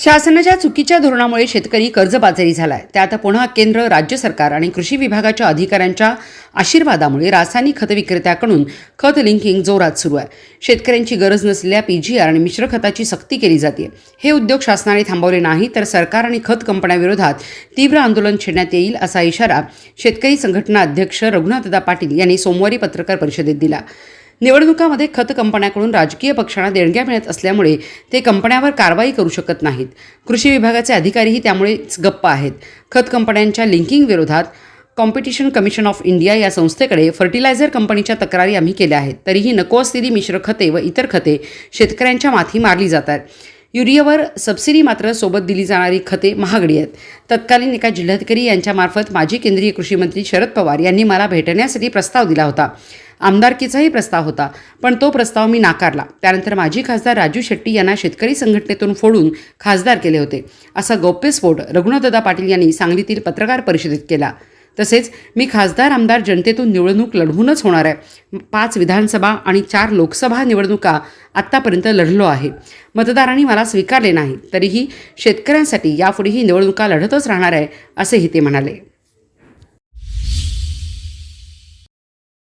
शासनाच्या चुकीच्या धोरणामुळे शेतकरी कर्जबाजारी झालाय. त्यात पुन्हा केंद्र राज्य सरकार आणि कृषी विभागाच्या अधिकाऱ्यांच्या आशीर्वादामुळे रासायनिक खत विक्रेत्याकडून खत लिंकिंग जोरात सुरू आहे. शेतकऱ्यांची गरज नसलेल्या पीजीआर आणि मिश्र खताची सक्ती केली जाते हे उद्योग शासनाने थांबवले नाही तर सरकार आणि खत कंपन्यांविरोधात तीव्र आंदोलन छेडण्यात येईल असा इशारा शेतकरी संघटना अध्यक्ष रघुनाथदा पाटील यांनी सोमवारी पत्रकार परिषदेत दिला. निवडणुकामध्ये खत कंपन्याकडून राजकीय पक्षांना देणग्या मिळत असल्यामुळे ते कंपन्यावर कारवाई करू शकत नाहीत. कृषी विभागाचे अधिकारीही त्यामुळेच गप्प आहेत. खत कंपन्यांच्या लिंकिंग विरोधात कॉम्पिटिशन कमिशन ऑफ इंडिया या संस्थेकडे फर्टिलायझर कंपनीच्या तक्रारी आम्ही केल्या आहेत. तरीही नको असलेली मिश्र खते व इतर खते शेतकऱ्यांच्या माथी मारली जातात युरियावर सबसिडी मात्र सोबत दिली जाणारी खते महागडी आहेत. तत्कालीन एका जिल्हाधिकारी यांच्यामार्फत माजी केंद्रीय कृषी मंत्री शरद पवार यांनी मला भेटण्यासाठी प्रस्ताव दिला होता. आमदारकीचाही प्रस्ताव होता. पण तो प्रस्ताव मी नाकारला. त्यानंतर माजी खासदार राजू शेट्टी यांना शेतकरी संघटनेतून फोडून खासदार केले होते. असा गौप्यस्फोट रघुनाथदा पाटील यांनी सांगलीतील पत्रकार परिषदेत केला. तसेच मी खासदार आमदार जनतेतून निवडणूक लढवूनच होणार आहे. पाच विधानसभा आणि चार लोकसभा निवडणुका आत्तापर्यंत लढलो आहे. मतदारांनी मला स्वीकारले नाही. तरीही शेतकऱ्यांसाठी यापुढेही निवडणुका लढतच राहणार आहे असेही ते म्हणाले.